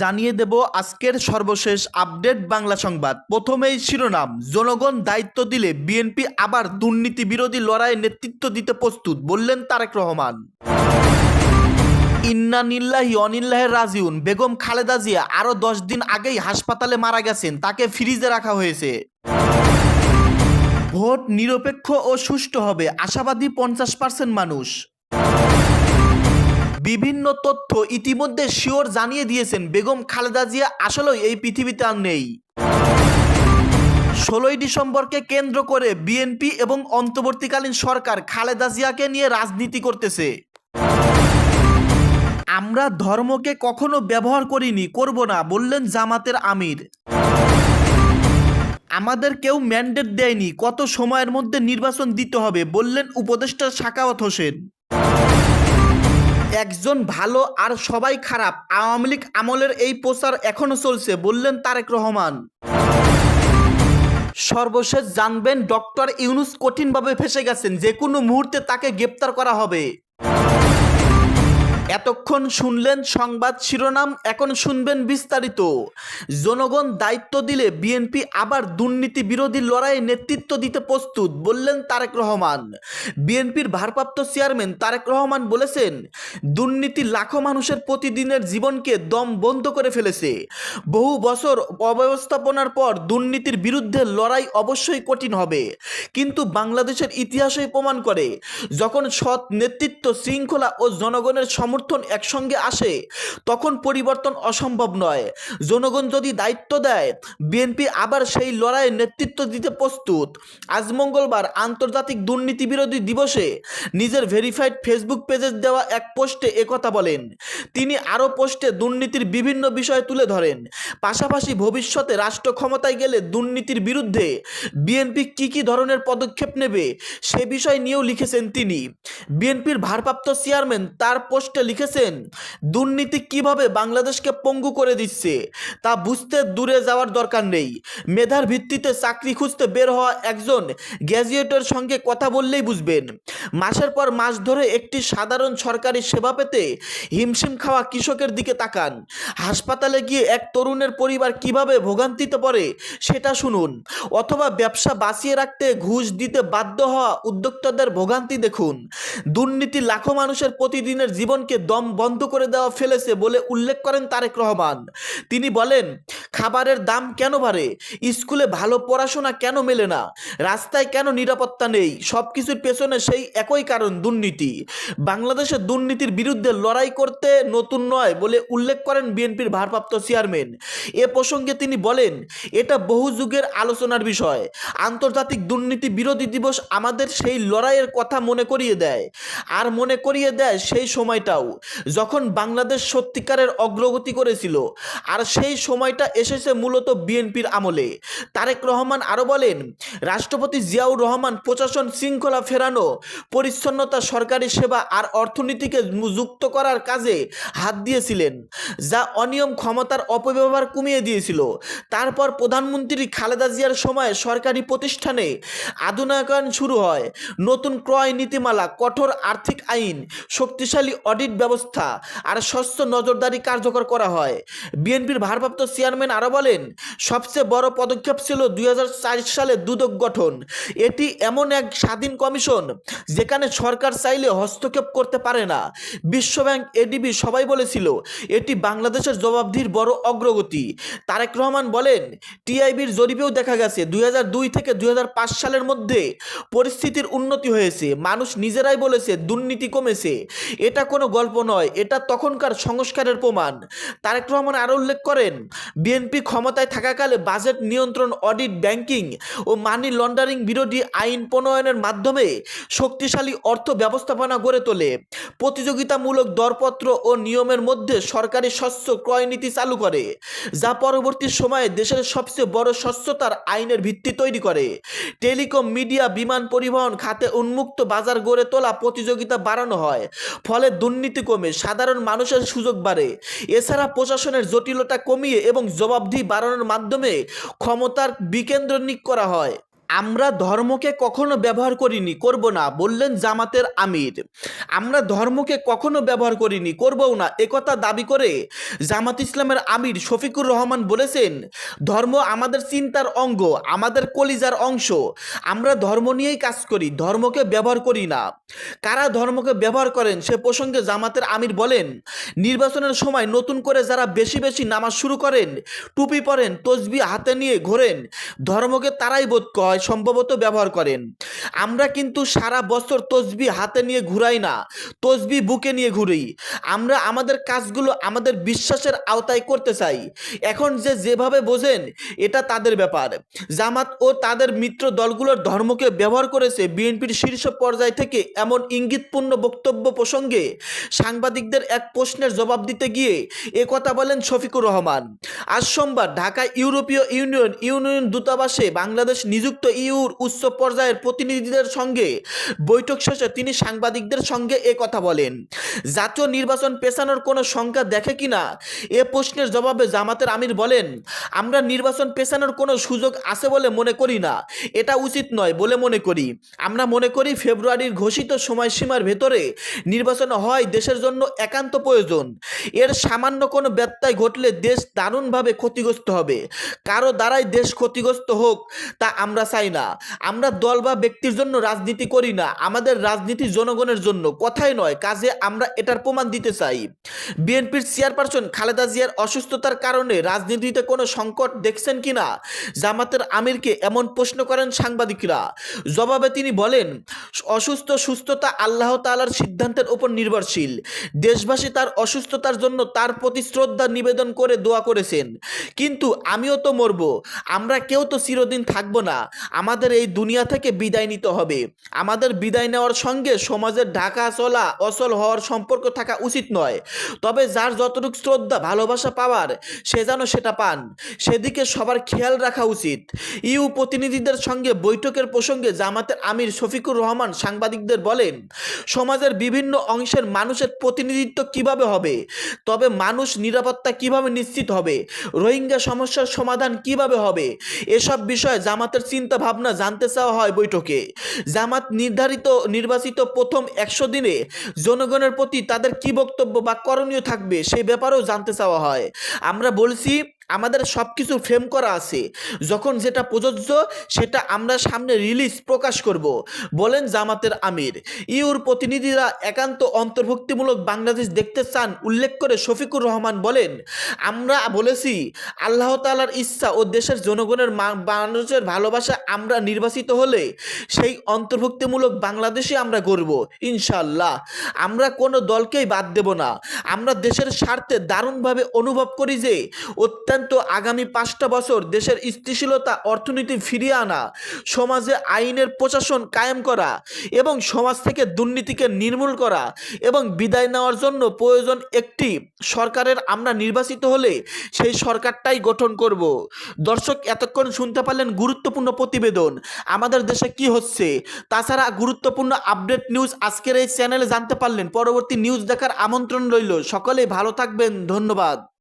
জানিয়ে দেব আজকের সর্বশেষ আপডেট বাংলা সংবাদ। প্রথমেই শিরোনাম, জনগণ দায়িত্ব দিলে বিএনপি আবার দুর্নীতি বিরোধী লড়াইয়ে নেতৃত্ব দিতে প্রস্তুত, বললেন তারেক রহমান। ইন্না নিল্লাহি অনিল্লাহের রাজিউন, বেগম খালেদা জিয়া আরও দশ দিন আগেই হাসপাতালে মারা গেছেন, তাকে ফ্রিজে রাখা হয়েছে। ভোট নিরপেক্ষ ও সুষ্ঠু হবে, আশাবাদী পঞ্চাশ পার্সেন্ট মানুষ। বিভিন্ন তথ্য ইতিমধ্যে শিওর জানিয়ে দিয়েছেন বেগম খালেদা জিয়া আসলেই এই পৃথিবীতে আর নেই। ষোলোই ডিসেম্বরকে কেন্দ্র করে বিএনপি এবং অন্তর্বর্তীকালীন সরকার খালেদা জিয়াকে নিয়ে রাজনীতি করতেছে। আমরা ধর্মকে কখনো ব্যবহার করিনি, করব না, বললেন জামাতের আমির। আমাদের কেউ ম্যান্ডেট দেয়নি, কত সময়ের মধ্যে নির্বাচন দিতে হবে, বললেন উপদেষ্টা সাকাওয়াত হোসেন। একজন ভালো আর সবাই খারাপ। আওয়ামী লীগ আমলের এই প্রচার এখনও চলছে, বললেন তারেক রহমান। সর্বশেষ জানবেন, ডক্টর ইউনুস কঠিনভাবে ফেসে গেছেন। যে কোনো মুহূর্তে তাকে গ্রেপ্তার করা হবে। এতক্ষণ শুনলেন সংবাদ শিরোনাম, এখন শুনবেন বিস্তারিত। জনগণ দায়িত্ব দিলে বিএনপি আবার দুর্নীতি বিরোধী লড়াইয়ে নেতৃত্ব দিতে প্রস্তুত, বললেন তারেক রহমান। বিএনপির ভারপ্রাপ্ত চেয়ারম্যান তারেক রহমান বলেছেন, দুর্নীতি লাখো মানুষের প্রতিদিনের জীবনকে দম বন্ধ করে ফেলেছে। বহু বছর অব্যবস্থাপনার পর দুর্নীতির বিরুদ্ধে লড়াই অবশ্যই কঠিন হবে। কিন্তু বাংলাদেশের ইতিহাসই প্রমাণ করে, যখন সৎ নেতৃত্ব, শৃঙ্খলা ও জনগণের সমর্থন একসঙ্গে আসে, তখন পরিবর্তন অসম্ভব নয়। জনগণ যদি দায়িত্ব দেয়, বিএনপি আবার সেই লড়াইয়ে নেতৃত্ব দিতে প্রস্তুত। আজ মঙ্গলবার আন্তর্জাতিক দুর্নীতি বিরোধী দিবসে নিজের ভেরিফাইড ফেসবুক পেজে দেওয়া এক পোস্টে একথা বলেন। তিনি আরও পোস্টে দুর্নীতির বিভিন্ন বিষয় তুলে ধরেন। পাশাপাশি ভবিষ্যতে রাষ্ট্র ক্ষমতায় গেলে দুর্নীতির বিরুদ্ধে বিএনপি কী কী ধরনের পদক্ষেপ নেবে, সে বিষয় নিয়েও লিখেছেন তিনি। বিএনপির ভারপ্রাপ্ত চেয়ারম্যান তার পোস্টে লিখেছেন, দুর্নীতি কীভাবে বাংলাদেশকে পঙ্গু করে দিচ্ছে তা বুঝতে দূরে যাওয়ার দরকার নেই। মেধার ভিত্তিতে চাকরি খুঁজতে বের হওয়া একজন গ্র্যাজুয়েটের সঙ্গে কথা বললেই বুঝবেন। মাসের পর মাস ধরে একটি সাধারণ সরকারি সেবা পেতে হিমশিম খাওয়া কৃষকের দিকে তাকান। হাসপাতালে গিয়ে এক তরুণের পরিবার কীভাবে ভোগান্তিতে পড়ে সেটা শুনুন, অথবা ব্যবসা বাঁচিয়ে রাখতে ঘুষ দিতে বাধ্য হওয়া উদ্যোক্তাদের ভোগান্তি দেখুন। দুর্নীতি লাখো মানুষের প্রতিদিনের জীবনকে দম বন্ধ করে দেওয়া ফেলেছে বলে উল্লেখ করেন তারেক রহমান। তিনি বলেন, খাবারের দাম কেন বাড়ে? স্কুলে ভালো পড়াশোনা কেন মেলে না? রাস্তায় কেন নিরাপত্তা নেই? সব কিছুর পেছনে সেই একই কারণ, দুর্নীতি। বাংলাদেশের দুর্নীতির বিরুদ্ধে লড়াই করতে নতুন নয় বলে উল্লেখ করেন বিএনপির ভারপ্রাপ্ত চেয়ারম্যান। এ প্রসঙ্গে তিনি বলেন, এটা বহু যুগের আলোচনার বিষয়। আন্তর্জাতিক দুর্নীতি বিরোধী দিবস আমাদের সেই লড়াইয়ের কথা মনে করিয়ে দেয়। আর মনে করিয়ে দেয় সেই সময়টাও। যখন বাংলাদেশ সত্যিকারের অগ্রগতি করেছিল, আর সেই সময়টা এসেছে মূলত বিএনপির আমলে। তারেক রহমান আরও বলেন, রাষ্ট্রপতি জিয়াউর রহমান প্রশাসন শৃঙ্খলা ফেরানো, পরিচ্ছন্নতা, সরকারি সেবা আর অর্থনীতিকে যুক্ত করার কাজে হাত দিয়েছিলেন, যা অনিয়ম, ক্ষমতার অপব্যবহার কমিয়ে দিয়েছিল। তারপর প্রধানমন্ত্রী খালেদা জিয়ার সময় সরকারি প্রতিষ্ঠানে আধুনিকায়ন শুরু হয়। নতুন ক্রয় নীতিমালা, কঠোর আর্থিক আইন, শক্তিশালী অডিট ব্যবস্থা আর স্বচ্ছ নজরদারি কার্যকর করা হয়। বিএনপির ভারপ্রাপ্ত চেয়ারম্যান আরও বলেন, সবচেয়ে বড় পদক্ষেপ ছিল দুই হাজার চার সালে দুদক গঠন। এটি এমন এক স্বাধীন কমিশন যেখানে সরকার চাইলে হস্তক্ষেপ করতে পারে না। বিশ্বব্যাংক এডিবি সবাই বলেছিল, এটি বাংলাদেশের জবাবদিহির বড় অগ্রগতি। তারেক রহমান বলেন টিআইবির জরিপেও দেখা গেছে, দুই হাজার দুই থেকে দুই হাজার পাঁচ সালের মধ্যে পরিস্থিতির উন্নতি হয়েছে। মানুষ নিজেরাই বলেছে, দুর্নীতি কমেছে। এটা কোনো গল্প নয়, এটা তখনকার সংস্কারের প্রমাণ। তারেক রহমান আরও উল্লেখ করেন বিএনপি ক্ষমতায় থাকাকালে বাজেট নিয়ন্ত্রণ, অডিট, ব্যাংকিং ও মানি লন্ডারিং বিরোধী আইন প্রণয়নের মাধ্যমে শক্তিশালী অর্থ ব্যবস্থাপনা গড়ে তোলে। প্রতিযোগিতামূলক দরপত্র ও নিয়মের মধ্যে সরকারি শস্য ক্রয় নীতি চালু করে, যা পরবর্তী সময়ে দেশের সবচেয়ে বড় স্বচ্ছতার আইনের ভিত্তি তৈরি করে। টেলিকম মিডিয়া বিমান পরিবহন খাতে উন্মুক্ত বাজার গড়ে তোলা প্রতিযোগিতা বাড়ানো হয়, ফলে দুর্নীতি কমে, সাধারণ মানুষের সুযোগ বাড়ে। এছাড়া প্রশাসনের জটিলতা কমিয়ে এবং জবাবদিহি বাড়ানোর মাধ্যমে ক্ষমতার বিকেন্দ্রনিক করা হয়। আমরা ধর্মকে কখনো ব্যবহার করিনি, করব না, বললেন জামাতের আমির। আমরা ধর্মকে কখনো ব্যবহার করিনি, করবও না। একথা দাবি করে জামাত ইসলামের আমির শফিকুর রহমান বলেছেন, ধর্ম আমাদের চিন্তার অঙ্গ, আমাদের কলিজার অংশ। আমরা ধর্ম নিয়েই কাজ করি, ধর্মকে ব্যবহার করি না। কারা ধর্মকে ব্যবহার করেন সে প্রসঙ্গে জামাতের আমির বলেন, নির্বাচনের সময় নতুন করে যারা বেশি বেশি নামাজ শুরু করেন, টুপি পরেন তসবি হাতে নিয়ে ঘোরেন, ধর্মকে তারাই বোধ হয়, সম্ভবত ব্যবহার করেন। আমরা কিন্তু সারা বছর তসবি হাতে নিয়ে ঘুরাই না, তসবি বুকে নিয়ে ঘুরি। আমরা আমাদের কাজগুলো আমাদের বিশ্বাসের আওতায় করতে চাই। এখন যে যেভাবে বোঝেন, এটা তাদের ব্যাপার। জামাত ও তাদের মিত্র দলগুলোর ধর্মকে ব্যবহার করেছে বিএনপির শীর্ষ পর্যায় থেকে এমন ইঙ্গিতপূর্ণ বক্তব্য প্রসঙ্গে সাংবাদিকদের এক প্রশ্নের জবাব দিতে গিয়ে এ কথা বলেন শফিকুর রহমান। আজ সোমবার ঢাকা ইউরোপীয় ইউনিয়ন ইউনিয়ন দূতাবাসে বাংলাদেশ নিযুক্ত ইউর উচ্চ পর্যায়ের প্রতিনিধিদের সঙ্গে বৈঠক শেষে তিনি সাংবাদিকদের সঙ্গে এ কথা বলেন। জাতীয় নির্বাচন পেছানোর কোনো সংখ্যা দেখে কিনা এ প্রশ্নের জবাবে জামাতের আমির বলেন, আমরা নির্বাচন পেছানোর কোনো সুযোগ আছে বলে মনে করি না। এটা উচিত নয় বলে মনে করি। আমরা মনে করি ফেব্রুয়ারির ঘোষিত সময়সীমার ভেতরে নির্বাচন হয় দেশের জন্য একান্ত প্রয়োজন। এর সামান্য কোনো ব্যত্যয় ঘটলে দেশ দারুণভাবে ক্ষতিগ্রস্ত হবে। কারও দ্বারাই দেশ ক্ষতিগ্রস্ত হোক, তা আমরা চাই না। আমরা দল বা ব্যক্তির জন্য রাজনীতি করি না। আমাদের রাজনীতি জনগণের জন্য। কথাই নয়, কাজে আমরা এটার প্রমাণ দিতে চাই। বিএনপির চেয়ারপারসন খালেদা জিয়ার অসুস্থতার কারণে রাজনীতিতে কোনো সংকট দেখছেন কিনা? জামাতের আমিরকে এমন প্রশ্ন করেন সাংবাদিকরা। জবাবে তিনি বলেন, অসুস্থ সুস্থতা আল্লাহ তাআলার সিদ্ধান্তের উপর নির্ভরশীল। দেশবাসী তার অসুস্থতার জন্য তার প্রতি শ্রদ্ধা নিবেদন করে দোয়া করেছেন। কিন্তু আমিও তো মরব। আমরা কেউ তো চিরদিন থাকব না। আমাদের এই দুনিয়া থেকে বিদায় নিতে হবে। আমাদের বিদায় নেওয়ার সঙ্গে সমাজের ঢাকা চলা অচল হওয়ার সম্পর্ক থাকা উচিত নয়। তবে যার যতটুকু শ্রদ্ধা, ভালোবাসা পাওয়ার, সে যেন সেটা পান। সেদিকে সবার খেয়াল রাখা উচিত। ইউ প্রতিনিধিদের সঙ্গে বৈঠকের প্রসঙ্গে জামাতের আমির শফিকুর রহমান সাংবাদিকদের বলেন, সমাজের বিভিন্ন অংশের মানুষের প্রতিনিধিত্ব কীভাবে হবে? তবে মানুষ নিরাপত্তা কীভাবে নিশ্চিত হবে? রোহিঙ্গা সমস্যার সমাধান কীভাবে হবে? এসব বিষয়ে জামাতের চিন্তা ভাবনা জানতে চাওয়া হয় বৈঠকে। জামাত নির্ধারিত, নির্বাচিত প্রথম একশো দিনে জনগণের প্রতি তাদের কি বক্তব্য বা করণীয় থাকবে সেই ব্যাপারেও জানতে চাওয়া হয়। আমরা বলছি আমাদের সব কিছু ফ্রেম করা আছে। যখন যেটা প্রযোজ্য, সেটা আমরা সামনে রিলিজ প্রকাশ করব, বলেন জামাতের আমির। ইউর প্রতিনিধিরা একান্ত অন্তর্ভুক্তিমূলক বাংলাদেশ দেখতে চান, উল্লেখ করে শফিকুর রহমান বলেন, আমরা বলেছি, আল্লাহ তালার ইচ্ছা ও দেশের জনগণের মানুষের ভালোবাসা আমরা নির্বাচিত হলে সেই অন্তর্ভুক্তিমূলক বাংলাদেশে আমরা গড়ব ইনশাল্লাহ আমরা কোনো দলকেই বাদ দেব না। আমরা দেশের স্বার্থে দারুণভাবে অনুভব করি যে অত্যন্ত আগামী পাঁচটা বছর দেশের স্থিতিশীলতা, অর্থনীতি ফিরিয়ে আনা, সমাজে আইনের প্রশাসন কায়েম করা এবং সমাজ থেকে দুর্নীতিকে নির্মূল করা এবং বিদায় নেওয়ার জন্য প্রয়োজন একটি সরকারের আমরা নির্বাচিত হলে সেই সরকারটাই গঠন করব। দর্শক, এতক্ষণ শুনতে পারলেন গুরুত্বপূর্ণ প্রতিবেদন। আমাদের দেশে কি হচ্ছে? তাছাড়া গুরুত্বপূর্ণ আপডেট নিউজ আজকের এই চ্যানেলে জানতে পারলেন। পরবর্তী নিউজ দেখার আমন্ত্রণ রইল। সকলেই ভালো থাকবেন। ধন্যবাদ।